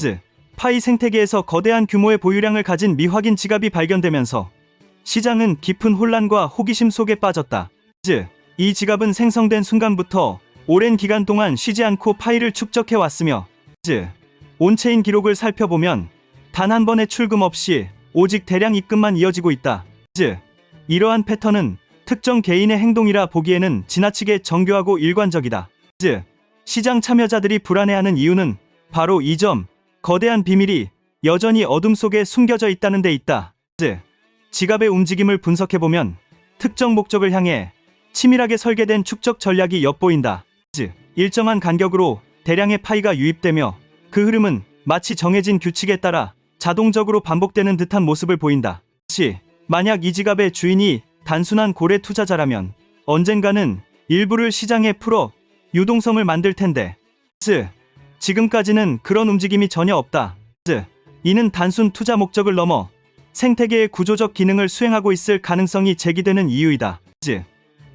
즈. 파이 생태계에서 거대한 규모의 보유량을 가진 미확인 지갑이 발견되면서 시장은 깊은 혼란과 호기심 속에 빠졌다. 즈. 이 지갑은 생성된 순간부터 오랜 기간 동안 쉬지 않고 파이를 축적해 왔으며 즈. 온체인 기록을 살펴보면 단 한 번의 출금 없이 오직 대량 입금만 이어지고 있다. 즈. 이러한 패턴은 특정 개인의 행동이라 보기에는 지나치게 정교하고 일관적이다. 즈. 시장 참여자들이 불안해하는 이유는 바로 이 점, 거대한 비밀이 여전히 어둠 속에 숨겨져 있다는 데 있다. 즈. 지갑의 움직임을 분석해보면 특정 목적을 향해 치밀하게 설계된 축적 전략이 엿보인다. 즉, 일정한 간격으로 대량의 파이가 유입되며 그 흐름은 마치 정해진 규칙에 따라 자동적으로 반복되는 듯한 모습을 보인다. 시, 만약 이 지갑의 주인이 단순한 고래 투자자라면 언젠가는 일부를 시장에 풀어 유동성을 만들 텐데. 즈, 지금까지는 그런 움직임이 전혀 없다. 즈, 이는 단순 투자 목적을 넘어 생태계의 구조적 기능을 수행하고 있을 가능성이 제기되는 이유이다. 즉,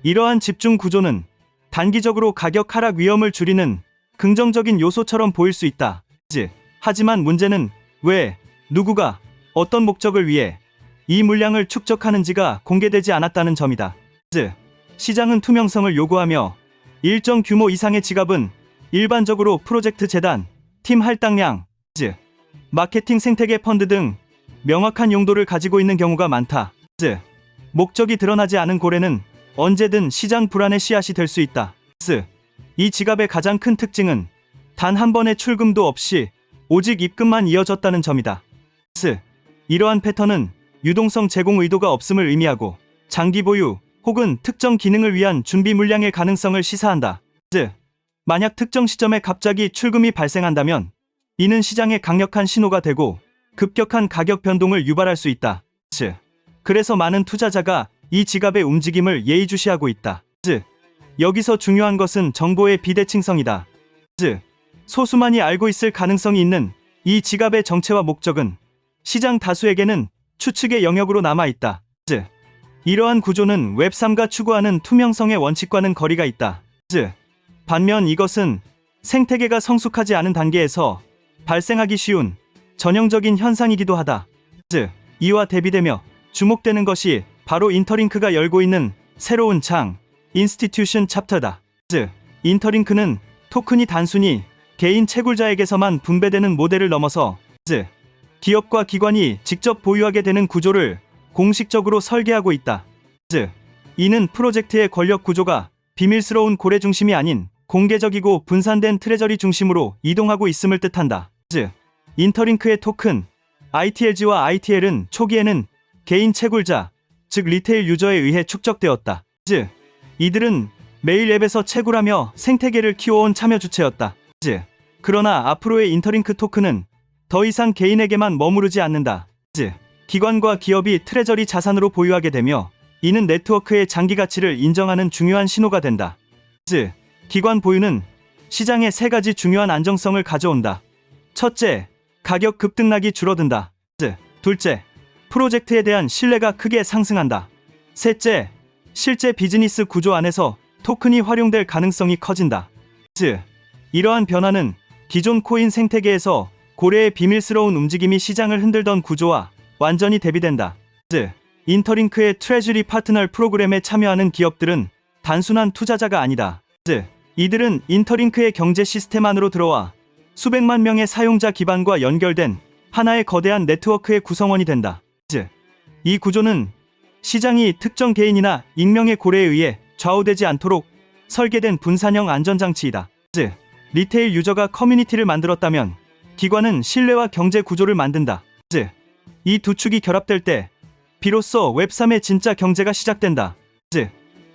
이러한 집중 구조는 단기적으로 가격 하락 위험을 줄이는 긍정적인 요소처럼 보일 수 있다. 즉, 하지만 문제는 왜, 누구가, 어떤 목적을 위해 이 물량을 축적하는지가 공개되지 않았다는 점이다. 즉, 시장은 투명성을 요구하며 일정 규모 이상의 지갑은 일반적으로 프로젝트 재단, 팀 할당량, 즉, 마케팅 생태계 펀드 등 명확한 용도를 가지고 있는 경우가 많다. 즉, 목적이 드러나지 않은 고래는 언제든 시장 불안의 씨앗이 될 수 있다. 즉, 이 지갑의 가장 큰 특징은 단 한 번의 출금도 없이 오직 입금만 이어졌다는 점이다. 즉, 이러한 패턴은 유동성 제공 의도가 없음을 의미하고 장기 보유 혹은 특정 기능을 위한 준비 물량의 가능성을 시사한다. 즉, 만약 특정 시점에 갑자기 출금이 발생한다면 이는 시장의 강력한 신호가 되고 급격한 가격 변동을 유발할 수 있다. 즉, 그래서 많은 투자자가 이 지갑의 움직임을 예의주시하고 있다. 즉, 여기서 중요한 것은 정보의 비대칭성이다. 즉, 소수만이 알고 있을 가능성이 있는 이 지갑의 정체와 목적은 시장 다수에게는 추측의 영역으로 남아 있다. 즉, 이러한 구조는 웹3가 추구하는 투명성의 원칙과는 거리가 있다. 즉, 반면 이것은 생태계가 성숙하지 않은 단계에서 발생하기 쉬운 전형적인 현상이기도 하다. 즉, 이와 대비되며 주목되는 것이 바로 인터링크가 열고 있는 새로운 창, 인스티튜션 챕터다. 즉, 인터링크는 토큰이 단순히 개인 채굴자에게서만 분배되는 모델을 넘어서 즉, 기업과 기관이 직접 보유하게 되는 구조를 공식적으로 설계하고 있다. 즉, 이는 프로젝트의 권력 구조가 비밀스러운 고래 중심이 아닌 공개적이고 분산된 트레저리 중심으로 이동하고 있음을 뜻한다. 즉, 인터링크의 토큰, ITLG와 ITL은 초기에는 개인 채굴자, 즉 리테일 유저에 의해 축적되었다. 즉, 이들은 매일 앱에서 채굴하며 생태계를 키워온 참여 주체였다. 즉, 그러나 앞으로의 인터링크 토큰은 더 이상 개인에게만 머무르지 않는다. 즉, 기관과 기업이 트레저리 자산으로 보유하게 되며 이는 네트워크의 장기 가치를 인정하는 중요한 신호가 된다. 즉, 기관 보유는 시장에 세 가지 중요한 안정성을 가져온다. 첫째, 가격 급등락이 줄어든다. 즉, 둘째, 프로젝트에 대한 신뢰가 크게 상승한다. 셋째, 실제 비즈니스 구조 안에서 토큰이 활용될 가능성이 커진다. 즉, 이러한 변화는 기존 코인 생태계에서 고래의 비밀스러운 움직임이 시장을 흔들던 구조와 완전히 대비된다. 즉, 인터링크의 트레저리 파트너 프로그램에 참여하는 기업들은 단순한 투자자가 아니다. 즉, 이들은 인터링크의 경제 시스템 안으로 들어와 수백만 명의 사용자 기반과 연결된 하나의 거대한 네트워크의 구성원이 된다. 즉, 이 구조는 시장이 특정 개인이나 익명의 고래에 의해 좌우되지 않도록 설계된 분산형 안전장치이다. 즉, 리테일 유저가 커뮤니티를 만들었다면 기관은 신뢰와 경제 구조를 만든다. 즉, 이두 축이 결합될 때 비로소 웹3의 진짜 경제가 시작된다.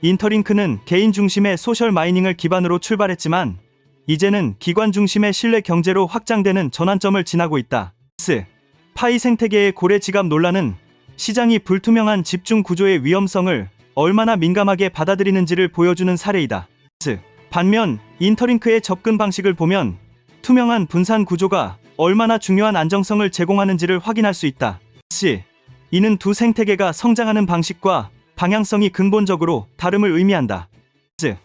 즉, 인터링크는 개인 중심의 소셜 마이닝을 기반으로 출발했지만 이제는 기관 중심의 신뢰 경제로 확장되는 전환점을 지나고 있다. 스 파이 생태계의 고래 지갑 논란은 시장이 불투명한 집중 구조의 위험성을 얼마나 민감하게 받아들이는지를 보여주는 사례이다. 즉, 반면 인터링크의 접근 방식을 보면 투명한 분산 구조가 얼마나 중요한 안정성을 제공하는지를 확인할 수 있다. 시 이는 두 생태계가 성장하는 방식과 방향성이 근본적으로 다름을 의미한다. 즉,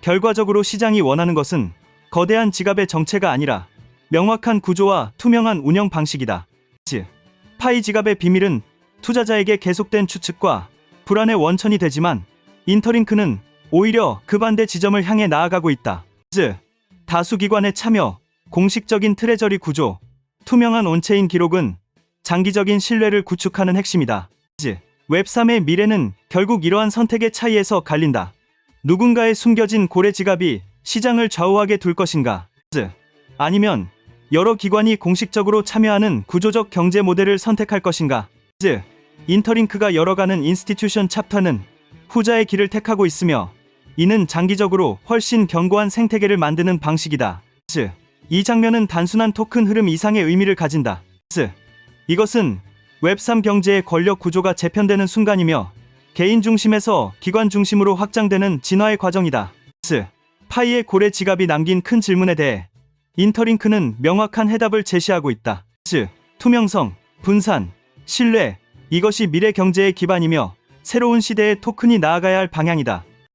결과적으로 시장이 원하는 것은 거대한 지갑의 정체가 아니라 명확한 구조와 투명한 운영 방식이다. 즉, 파이 지갑의 비밀은 투자자에게 계속된 추측과 불안의 원천이 되지만 인터링크는 오히려 그 반대 지점을 향해 나아가고 있다. 즉, 다수 기관의 참여, 공식적인 트레저리 구조, 투명한 온체인 기록은 장기적인 신뢰를 구축하는 핵심이다. 즉, 웹3의 미래는 결국 이러한 선택의 차이에서 갈린다. 누군가의 숨겨진 고래 지갑이 시장을 좌우하게 둘 것인가? 즉, 아니면 여러 기관이 공식적으로 참여하는 구조적 경제 모델을 선택할 것인가? 즉, 인터링크가 열어가는 인스티튜션 챕터는 후자의 길을 택하고 있으며 이는 장기적으로 훨씬 견고한 생태계를 만드는 방식이다. 즉, 이 장면은 단순한 토큰 흐름 이상의 의미를 가진다. 즉, 이것은 웹3 경제의 권력 구조가 재편되는 순간이며 개인 중심에서 기관 중심으로 확장되는 진화의 과정이다. 즉, 파이의 고래 지갑이 남긴 큰 질문에 대해 인터링크는 명확한 해답을 제시하고 있다. 즉, 투명성, 분산, 신뢰, 이것이 미래 경제의 기반이며 새로운 시대의 토큰이 나아가야 할 방향이다.